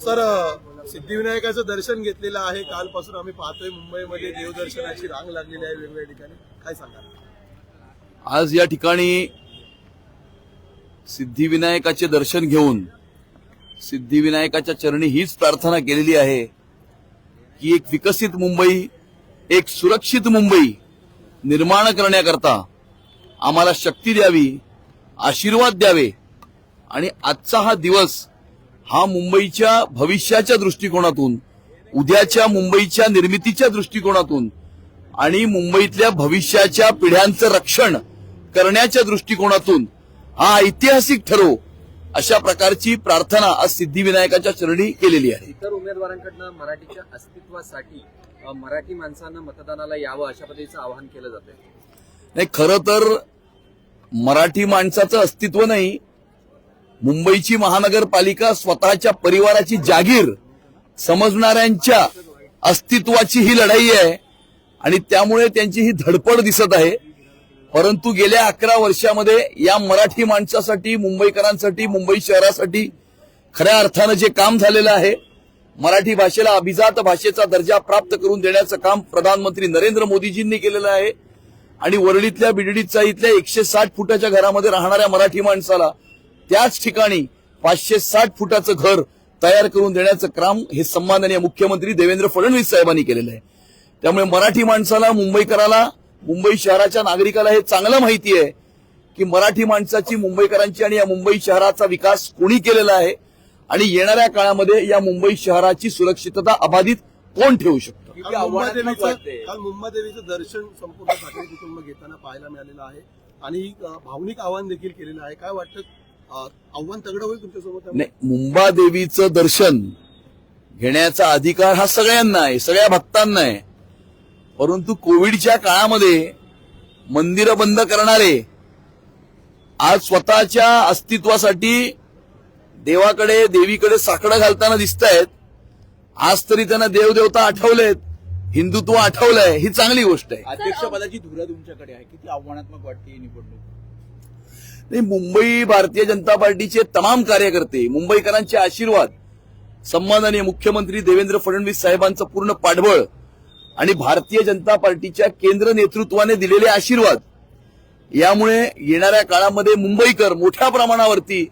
Sir सिद्धिविनायकाचं दर्शन घेतलेलं आहे. कालपासून आम्ही पाहतोय मुंबईमध्ये देवदर्शनाची रांग लागलेली आहे वेगवेगळ्या ठिकाणी. काय सांगाल? आज या ठिकाणी सिद्धिविनायकाचे दर्शन घेऊन सिद्धिविनायकाच्या चरणी हीच प्रार्थना केलेली आहे की एक विकसित मुंबई एक सुरक्षित मुंबई निर्माण करण्याकरता आम्हाला शक्ती द्यावी आशीर्वाद द्यावे. आणि आजचा हा दिवस हा मुंबईच्या भविष्याच्या दृष्टिकोनातून उद्याच्या मुंबईच्या निर्मितीच्या दृष्टिकोनातून आणि मुंबईतल्या भविष्याच्या पिढ्यांचं रक्षण करण्याच्या दृष्टिकोनातून हा ऐतिहासिक ठरो अशा प्रकारची प्रार्थना आज सिद्धिविनायकाच्या चरणी केलेली आहे. इतर उमेदवारांकडनं मराठीच्या अस्तित्वासाठी मराठी माणसांना मतदानाला यावं अशा पद्धतीचं आवाहन केलं जातंय. नाही खरं तर मराठी माणसाचं अस्तित्व नाही मुंबईची महानगरपालिका स्वतःच्या परिवाराची जागीर समजणाऱ्यांच्या अस्तित्वाची ही लढाई आहे आणि त्यामुळे त्यांची ही धडपड दिसत आहे. परंतु गेल्या अकरा वर्षामध्ये या मराठी माणसासाठी मुंबईकरांसाठी मुंबई शहरासाठी खऱ्या अर्थानं जे काम झालेलं आहे मराठी भाषेला अभिजात भाषेचा दर्जा प्राप्त करून देण्याचं काम प्रधानमंत्री नरेंद्र मोदीजींनी केलेलं आहे. आणि वरळीतल्या बिडडीचा इथल्या एकशे साठ फुटाच्या घरामध्ये राहणाऱ्या मराठी माणसाला त्याच ठिकाणी पाचशे साठ फुटाचं घर तयार करून देण्याचं काम हे सन्माननीय मुख्यमंत्री देवेंद्र फडणवीस साहेबांनी केलेलं आहे. त्यामुळे मराठी माणसाला मुंबईकराला मुंबई शहराच्या नागरिकाला हे चांगलं माहिती आहे की मराठी माणसाची मुंबईकरांची आणि या मुंबई शहराचा विकास कोणी केलेला आहे आणि येणाऱ्या काळामध्ये या मुंबई शहराची सुरक्षितता अबाधित कोण ठेवू शकतो? काल मुंबादेवीचं दर्शन संपूर्ण ठाकरे कुटुंब घेताना पाहायला मिळालेलं आहे आणि भावनिक आवाहन देखील केलेलं आहे. काय वाटतं आव्हान तगडं होईल तुमच्यासोबत नाही मुंबादेवीचं दर्शन घेण्याचा अधिकार हा सगळ्यांना आहे सगळ्या भक्तांना आहे. परंतु कोविडच्या काळामध्ये मंदिरं बंद करणारे आज स्वतःच्या अस्तित्वासाठी देवाकडे देवीकडे साकडं घालताना दिसत आहेत आज तरी त्यांना देवदेवता आठवलेत हिंदुत्व आठवलंय ही चांगली गोष्ट आहे. अध्यक्षपदाची धुरा तुमच्याकडे आहे. किती आव्हानात्मक वाटते ही निवडणूक? नाही मुंबई भारतीय जनता पार्टीचे तमाम कार्यकर्ते मुंबईकरांचे आशीर्वाद सन्माननीय मुख्यमंत्री देवेंद्र फडणवीस साहेबांचं पूर्ण पाठबळ आणि भारतीय जनता पार्टीच्या केंद्र नेतृत्वाने दिलेले आशीर्वाद. यामुळे येणाऱ्या काळामध्ये मुंबईकर मोठ्या प्रमाणावरती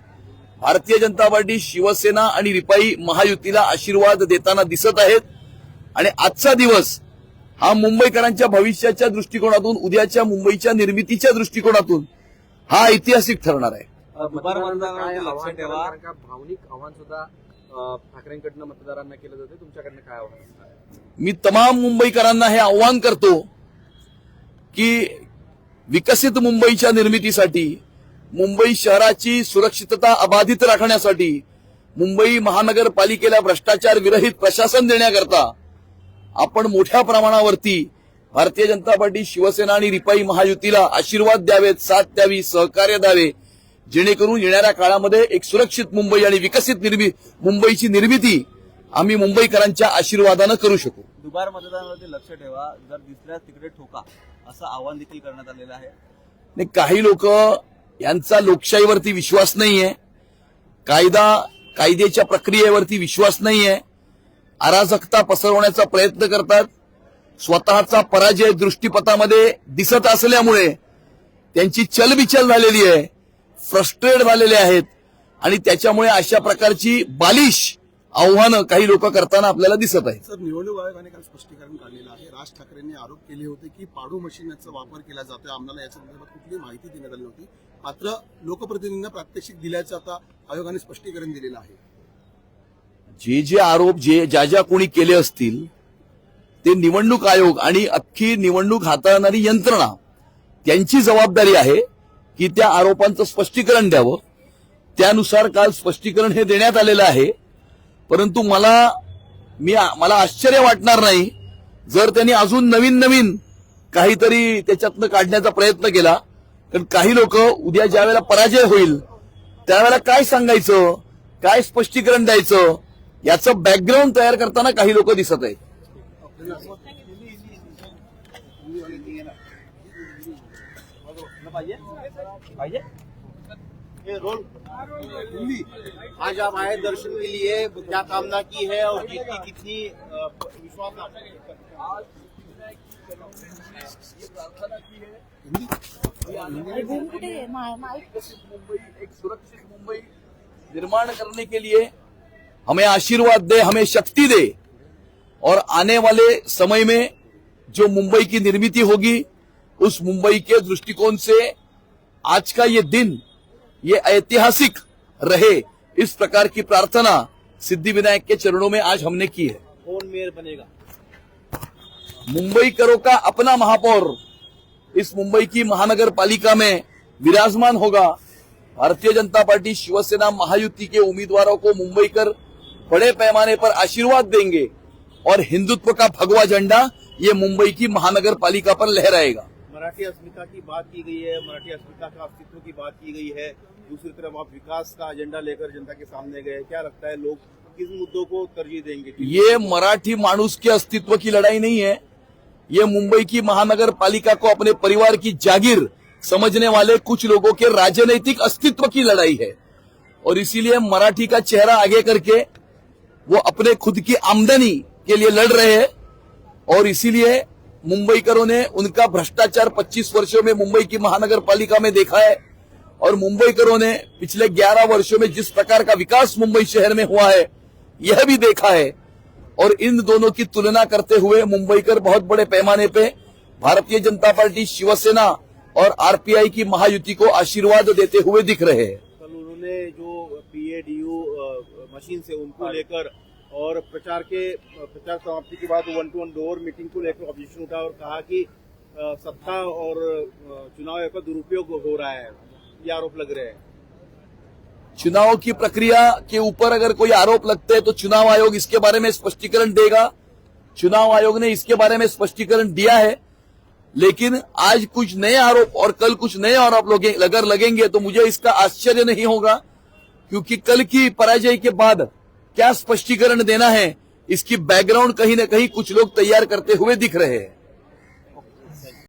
भारतीय जनता पार्टी शिवसेना आणि रिपाई महायुतीला आशीर्वाद देताना दिसत आहेत. आणि आजचा दिवस हा मुंबईकरांच्या भविष्याच्या दृष्टिकोनातून उद्याच्या मुंबईच्या निर्मितीच्या दृष्टिकोनातून हा ऐतिहासिक ठरणार आहे. का भावनिक आव्हान सुद्धा ठाकरेंकडनं मतदारांना केलं जातं तुमच्याकडनं काय आव्हान? मी तमाम मुंबईकरांना हे आव्हान करतो की विकसित मुंबईच्या निर्मितीसाठी मुंबई शहराची सुरक्षितता अबाधित राखण्यासाठी मुंबई महानगरपालिकेला भ्रष्टाचार विरहित प्रशासन देण्याकरता आपण मोठ्या प्रमाणावरती भारतीय जनता पार्टी शिवसेना आणि रिपाई महायुतीला आशीर्वाद द्यावेत साथ द्यावी सहकार्य द्यावे. जेणेकरून येणाऱ्या काळामध्ये एक सुरक्षित मुंबई आणि विकसित निर्मि मुंबईची निर्मिती आम्ही मुंबईकरांच्या आशीर्वादानं करू शकू. दुबार मतदानावरती लक्ष ठेवा. जर दिसल्यास तिकडे ठोका असं आवाहन देखील करण्यात आलेलं आहे. नाही काही लोक यांचा लोकशाहीवरती विश्वास नाहीये. कायदा कायद्याच्या प्रक्रियेवरती विश्वास नाहीये. अराजकता पसरवण्याचा प्रयत्न करतात. स्वतःचा पराजय दृष्टीपथामध्ये दिसत असल्यामुळे त्यांची चलबिचल झालेली आहे फ्रस्ट्रेट झालेले आहेत आणि त्याच्यामुळे अशा प्रकारची बालिश आव्हानं काही लोक करताना आपल्याला दिसत आहेत. सर निवडणूक आयोगाने काल स्पष्टीकरण काढलेलं आहे. राज ठाकरेंनी आरोप केले होते की पाडू मशीनचा वापर केला जातोय. आम्हाला याच्या संदर्भात कुठलीही माहिती देण्यात आली नव्हती. मात्र लोकप्रतिनिधींना प्रात्यक्षिक दिल्याचं आता आयोगाने स्पष्टीकरण दिलेलं आहे. जे जे आरोप जे ज्या ज्या कोणी केले असतील ते निवडणूक आयोग आणि अख्खी निवडणूक हाताळणारी यंत्रणा त्यांची जबाबदारी आहे की त्या आरोपांचं स्पष्टीकरण द्यावं. त्यानुसार काल स्पष्टीकरण हे देण्यात आलेलं आहे. परंतु मला मी मला आश्चर्य वाटणार नाही जर त्यांनी अजून नवीन नवीन काहीतरी त्याच्यातनं काढण्याचा प्रयत्न केला. कारण काही लोक उद्या ज्या वेळेला पराजय होईल त्यावेळेला काय सांगायचं काय स्पष्टीकरण द्यायचं याचं बॅकग्राऊंड तयार करताना काही लोक दिसत आहेत. आज आप आए दर्शन के लिए क्या कामना की है और कितनी अ, विश्वास एक सुरक्षित मुंबई निर्माण करने के लिए हमें आशीर्वाद दे हमें शक्ति दे। और आने वाले समय में जो मुंबई की निर्मित होगी उस मुंबई के दृष्टिकोण से आज का ये दिन ये ऐतिहासिक रहे इस प्रकार की प्रार्थना सिद्धि विनायक के चरणों में आज हमने की है। कौन मेयर बनेगा? मुंबई करो का अपना महापौर इस मुंबई की महानगर पालिका में विराजमान होगा। भारतीय जनता पार्टी शिवसेना महायुति के उम्मीदवारों को मुंबई कर बड़े पैमाने पर आशीर्वाद देंगे। और हिंदुत्व का भगवा झंडा ये मुंबई की महानगर पालिका पर लहराएगा। मराठी अस्मिता की बात की गई है मराठी अस्मिता का अस्तित्व की बात की गई है। दूसरी तरफ़ आप विकास का एजेंडा लेकर जनता के सामने गए क्या लगता है लोग किस मुद्दों को तरजीह देंगे? ये मराठी मानुस के अस्तित्व की लड़ाई नहीं है। ये मुंबई की महानगर पालिका को अपने परिवार की जागीर समझने वाले कुछ लोगों के राजनीतिक अस्तित्व की लड़ाई है। और इसीलिए मराठी का चेहरा आगे करके वो अपने खुद की आमदनी के लिए लड़ रहे हैं और इसीलिए मुंबईकरों ने उनका भ्रष्टाचार 25 वर्षों में मुंबई की महानगर पालिका में देखा है और मुंबईकरों ने पिछले 11 वर्षों में जिस प्रकार का विकास मुंबई शहर में हुआ है यह भी देखा है। और इन दोनों की तुलना करते हुए मुंबईकर बहुत बड़े पैमाने पे भारतीय जनता पार्टी शिवसेना और आरपीआई की महायुति को आशीर्वाद देते हुए दिख रहे हैं। कल उन्होंने जो पीएडीयू मशीन से उनको लेकर और प्रचार के, प्रचार समाप्ति के बाद one to one door meeting को लेकर ऑब्जेक्शन उठा और कहा कि सत्ता और चुनाव का दुरुपयोग हो रहा है। ये आरोप लग रहे हैं। चुनाव की प्रक्रिया के ऊपर अगर कोई आरोप लगते हैं तो चुनाव आयोग इसके बारे में स्पष्टीकरण देगा। चुनाव आयोग ने इसके बारे में स्पष्टीकरण दिया है। लेकिन आज कुछ नए आरोप और कल कुछ नए आरोप अगर लगेंगे तो मुझे इसका आश्चर्य नहीं होगा, क्योंकि कल की पराजय के बाद क्या स्पष्टीकरण देना है? इसकी बैकग्राउंड कहीं ना कहीं कुछ लोग तैयार करते हुए दिख रहे हैं।